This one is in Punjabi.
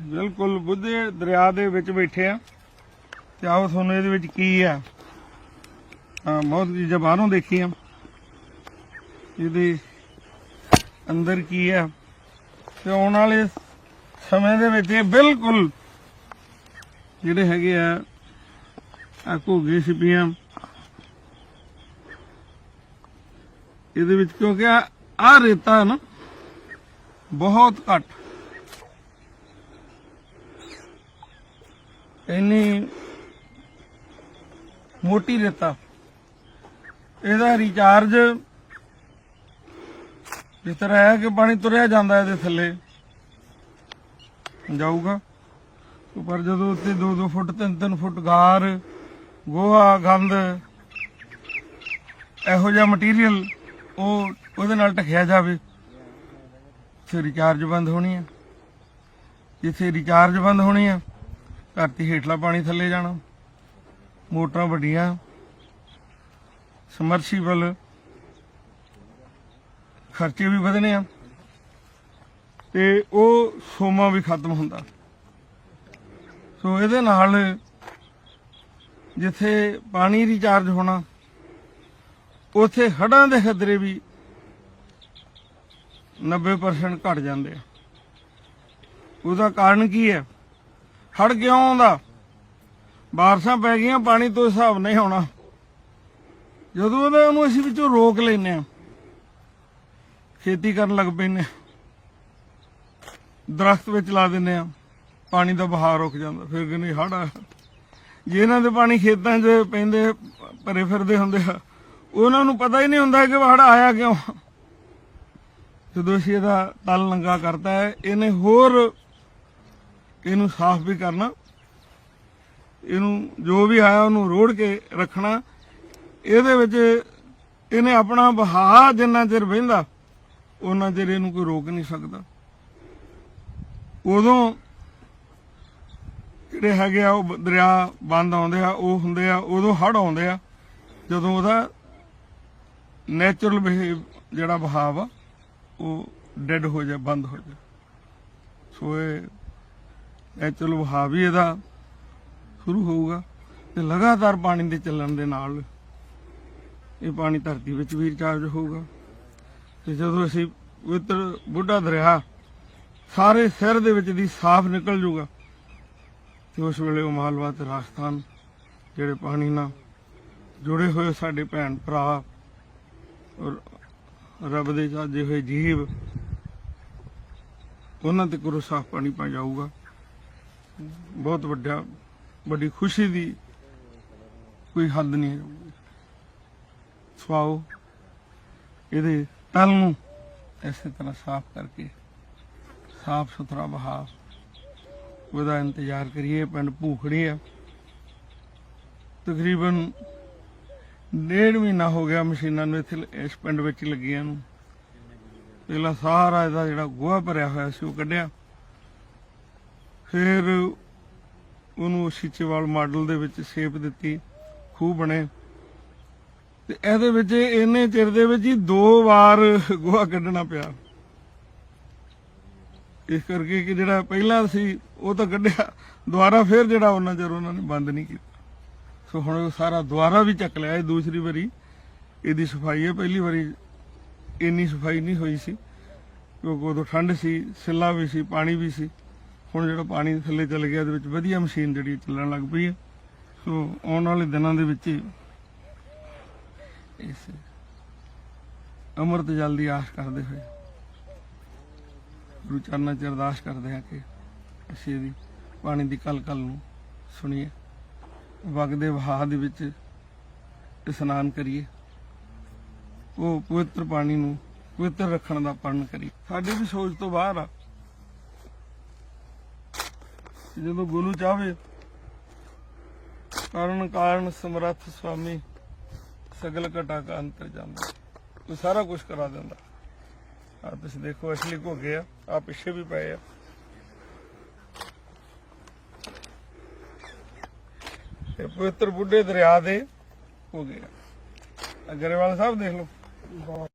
ਬਿਲਕੁਲ ਬੁੱਧੇ ਦਰਿਆ ਦੇ ਵਿੱਚ ਬੈਠੇ ਆ। ਤੇ ਆਓ ਤੁਹਾਨੂੰ ਇਹਦੇ ਵਿੱਚ ਕੀ ਆ। ਆ ਬਹੁਤ ਚੀਜ਼ਾਂ ਬਾਹਰੋਂ ਦੇਖੀਆਂ ਇਹਦੇ ਅੰਦਰ ਕੀ ਆ। ਤੇ ਆਉਣ ਵਾਲੇ ਸਮੇਂ ਦੇ ਵਿੱਚ ਇਹ ਬਿਲਕੁਲ ਜਿਹੜੇ ਹੈਗੇ ਆ ਆ ਘੋਗੇ ਛਿਪੀਆਂ। ਇਹਦੇ ਵਿੱਚ ਕਿਉਂਕਿ ਆ ਰੇਤਾ ਨਾ ਬਹੁਤ ਘੱਟ। ਇੰਨੀ ਮੋਟੀ ਰੇਤਾ ਇਹਦਾ ਰੀਚਾਰਜ ਜਿਸ ਤਰ੍ਹਾਂ ਹੈ ਕਿ ਪਾਣੀ ਤੁਰਿਆ ਜਾਂਦਾ ਇਹਦੇ ਥੱਲੇ, ਜਾਊਗਾ। ਪਰ ਜਦੋਂ ਉੱਤੇ 2-2 ਫੁੱਟ 3-3 ਫੁੱਟ ਗਾਰ, ਗੋਹਾ, ਗੰਦ, ਇਹੋ ਜਿਹਾ ਮਟੀਰੀਅਲ ਉਹ ਉਹਦੇ ਨਾਲ ਢਕਿਆ ਜਾਵੇ ਤੇ ਰਿਚਾਰਜ ਬੰਦ ਹੋਣੀ ਆ। ਜਿੱਥੇ ਰਿਚਾਰਜ ਬੰਦ ਹੋਣੀ ਆ ਧਰਤੀ ਹੇਠਲਾ ਪਾਣੀ ਥੱਲੇ ਜਾਣਾ। ਮੋਟਰਾਂ ਵੱਡੀਆਂ। ਸਮਰਸੀਬਲ ਖਰਚੇ ਵੀ ਵਧਣੇ ਆ। ਤੇ ਉਹ ਸੋਮਾ ਵੀ ਖਤਮ ਹੁੰਦਾ। ਸੋ ਇਹਦੇ ਨਾਲ ਜਿੱਥੇ ਪਾਣੀ ਰੀਚਾਰਜ ਹੋਣਾ, ਉਥੇ ਹੜਾਂ ਦੇ ਖਤਰੇ ਵੀ 90% ਘਟ ਜਾਂਦੇ ਆ। ਉਹਦਾ ਕਾਰਨ ਕੀ ਹੈ? ਹੜ ਕਿਉਂ ਆਉਂਦਾ। ਬਾਰਿਸ਼ਾਂ ਪੈ ਗਈਆਂ, ਪਾਣੀ ਤੋਂ ਹਿਸਾਬ ਨਹੀਂ ਹੋਣਾ ਜਦੋਂ ਉਹਦਾ ਉਹਨੂੰ ਅਸੀਂ ਵਿੱਚੋਂ ਰੋਕ ਲੈਨੇ ਆ ਖੇਤੀ ਕਰਨ ਲੱਗ ਪੈਨੇ ਦਰਖਤ ਵਿੱਚ ਲਾ ਦਿੰਨੇ ਆ ਪਾਣੀ ਦਾ ਬਹਾਅ ਰੁਕ ਜਾਂਦਾ, ਫਿਰ ਕਹਿੰਦੇ ਹੜ ਆ। ਜੇ ਇਹਨਾਂ ਦੇ ਪਾਣੀ ਖੇਤਾਂ 'ਚ ਪੈਂਦੇ, ਭਰੇ ਫਿਰਦੇ ਹੁੰਦੇ ਆ, ਉਹਨਾਂ ਨੂੰ ਪਤਾ ਹੀ ਨਹੀਂ ਹੁੰਦਾ ਕਿ ਹੜ ਆਇਆ ਕਿਉਂ। ਜਦੋਂ ਅਸੀਂ ਇਹਦਾ ਤਲ ਨੰਗਾ ਕਰਤਾ ਹੈ, ਇਹਨੇ ਹੋਰ ਇਹਨੂੰ ਸਾਫ਼ ਵੀ ਕਰਨਾ, ਇਹਨੂੰ ਜੋ ਵੀ ਆਇਆ ਉਹਨੂੰ ਰੋੜ ਕੇ ਰੱਖਣਾ, ਇਹਦੇ ਵਿੱਚ ਇਹਨੇ ਆਪਣਾ ਬਹਾ ਜਿੰਨਾ ਚਿਰ ਵਹਿੰਦਾ ਉਹਨਾਂ ਚਿਰ ਇਹਨੂੰ ਕੋਈ ਰੋਕ ਨਹੀਂ ਸਕਦਾ। ਉਦੋਂ ਜਿਹੜੇ ਹੈਗੇ ਆ, ਉਹ ਦਰਿਆ ਬੰਦ ਆਉਂਦੇ ਆ, ਉਹ ਹੁੰਦੇ ਆ, ਉਦੋਂ ਹੜ ਆਉਂਦੇ ਆ, ਜਦੋਂ ਉਹਦਾ ਨੇਚਰਲ ਬਿਹੇਵ ਜਿਹੜਾ ਬਹਾਵ ਆ ਉਹ ਡੈਡ ਹੋ ਜਾ ਬੰਦ ਹੋ ਜਾ ਸੋ ਇਹ ਨੈਚੁਰਲ ਵਹਾਅ ਵੀ ਇਹਦਾ ਸ਼ੁਰੂ ਹੋਊਗਾ ਤੇ ਲਗਾਤਾਰ ਪਾਣੀ ਦੇ ਚੱਲਣ ਦੇ ਨਾਲ ਇਹ ਪਾਣੀ ਧਰਤੀ ਵਿੱਚ ਵੀ ਰਿਚਾਰਜ ਹੋਊਗਾ। ਤੇ ਜਦੋਂ ਅਸੀਂ ਪਵਿੱਤਰ ਬੁੱਢਾ ਦਰਿਆ ਸਾਰੇ ਸਿਰ ਦੇ ਵਿੱਚ ਦੀ ਸਾਫ਼ ਨਿਕਲ ਜਾਊਗਾ ਤੇ ਉਸ ਵੇਲੇ ਉਹ ਮਾਲਵਾ ਤੇ ਰਾਜਸਥਾਨ ਜਿਹੜੇ ਪਾਣੀ ਨਾਲ ਜੁੜੇ ਹੋਏ ਸਾਡੇ ਭੈਣ ਭਰਾ ਔਰ ਰੱਬ ਦੇ ਸਾਜੇ ਹੋਏ ਜੀਵ, ਉਹਨਾਂ ਤੇ ਕਰੋ ਸਾਫ਼ ਪਾਣੀ ਪਾ ਜਾਊਗਾ। ਬਹੁਤ ਵੱਡਾ, ਵੱਡੀ ਖੁਸ਼ੀ ਦੀ ਕੋਈ ਹੱਦ ਨਹੀਂ ਹੈ। ਸਵਾਓ ਇਹਦੇ ਤਲ ਨੂੰ ਇਸੇ ਤਰ੍ਹਾਂ ਸਾਫ਼ ਕਰਕੇ, ਸਾਫ਼ ਸੁਥਰਾ ਬਹਾ ਉਹਦਾ ਇੰਤਜ਼ਾਰ ਕਰੀਏ, ਪਿੰਡ ਭੂਖੜੀ ਆ। ਤਕਰੀਬਨ ਡੇਢ ਮਹੀਨਾ ਹੋ ਗਿਆ ਮਸ਼ੀਨਾਂ ਨੂੰ ਇੱਥੇ ਇਸ ਪਿੰਡ ਵਿੱਚ ਲੱਗੀਆਂ ਨੂੰ। ਪਹਿਲਾਂ ਸਾਰਾ ਇਹਦਾ ਜਿਹੜਾ ਗੋਹਾ ਭਰਿਆ ਹੋਇਆ ਸੀ, ਉਹ ਕੱਢਿਆ। ਫਿਰ ਉਹਨੂੰ ਸੀਚੇਵਾਲ ਮਾਡਲ ਦੇ ਵਿੱਚ ਸ਼ੇਪ ਦਿੱਤੀ, ਖੂਹ ਬਣੇ। ਤੇ ਇਹਦੇ ਵਿੱਚ ਇਹਨੇ ਚਿਰ ਦੇ ਵਿੱਚ ਹੀ ਦੋ ਵਾਰ ਗੋਹਾ ਕੱਢਣਾ ਪਿਆ। ਇਸ ਕਰਕੇ ਕਿ ਜਿਹੜਾ ਪਹਿਲਾਂ ਸੀ, ਉਹ ਤਾਂ ਕੱਢਿਆ। ਦੁਬਾਰਾ ਫਿਰ ਜਿਹੜਾ ਉਹਨਾਂ ਚਿਰ ਉਹਨਾਂ ਨੇ ਬੰਦ ਨਹੀਂ ਕੀਤਾ। ਸੋ ਹੁਣ ਉਹ ਸਾਰਾ ਦੁਬਾਰਾ ਵੀ ਚੱਕ ਲਿਆ ਇਹ ਦੂਸਰੀ ਵਾਰੀ। ਇਹਦੀ ਸਫ਼ਾਈ ਹੈ, ਪਹਿਲੀ ਵਾਰੀ ਇੰਨੀ ਸਫ਼ਾਈ ਨਹੀਂ ਹੋਈ ਸੀ। ਕਿਉਂਕਿ ਉਦੋਂ ਠੰਡ ਸੀ, ਸਿੱਲਾ ਵੀ ਸੀ, ਪਾਣੀ ਵੀ ਸੀ। ਹੁਣ ਜਿਹੜਾ ਪਾਣੀ ਥੱਲੇ ਚਲ ਗਿਆ, ਇਹਦੇ ਵਿੱਚ ਵਧੀਆ ਮਸ਼ੀਨ ਜਿਹੜੀ ਚੱਲਣ ਲੱਗ ਪਈ ਹੈ। ਸੋ ਆਉਣ ਵਾਲੇ ਦਿਨਾਂ ਦੇ ਵਿੱਚ ਹੀ ਇਸ ਅਮਰਤ ਜਲ ਦੀ ਆਸ ਕਰਦੇ ਹੋਏ ਗੁਰੂ ਚਰਨਾਂ ਚ ਅਰਦਾਸ ਕਰਦੇ ਹਾਂ ਕਿ ਅਸੀਂ ਇਹਦੀ ਪਾਣੀ ਦੀ ਕਲ ਕਲ ਨੂੰ ਸੁਣੀਏ ਵਗਦੇ ਵਹਾਅ ਦੇ ਵਿੱਚ ਇਸ਼ਨਾਨ ਕਰੀਏ, ਉਹ ਪਵਿੱਤਰ ਪਾਣੀ ਨੂੰ ਪਵਿੱਤਰ ਰੱਖਣ ਦਾ ਪਰਨ ਕਰੀਏ। ਸਾਡੀ ਵੀ ਸੋਚ ਤੋਂ ਬਾਹਰ ਆ ਕਿ ਜਦੋਂ ਗੁਰੂ ਚਾਹਵੇ ਕਾਰਨ ਕਾਰਨ ਸਮਰੱਥ ਸੁਆਮੀ ਸਗਲ ਘਟਾ ਕਾ ਅੰਤਰ ਜਾਂਦਾ। ਉਹ ਸਾਰਾ ਕੁਝ ਕਰਾ ਦਿੰਦਾ। ਆ ਤੁਸੀਂ ਦੇਖੋ, ਅਸਲੀ ਘੋਗੇ ਆ ਆ ਪਿੱਛੇ ਵੀ ਪਏ ਆ। ਇਹ ਪਵਿੱਤਰ ਬੁੱਢੇ ਦਰਿਆ ਦੇ ਹੋ ਗਏ ਆ। ਗਰੇਵਾਲ ਸਾਹਿਬ ਦੇਖ ਲਓ।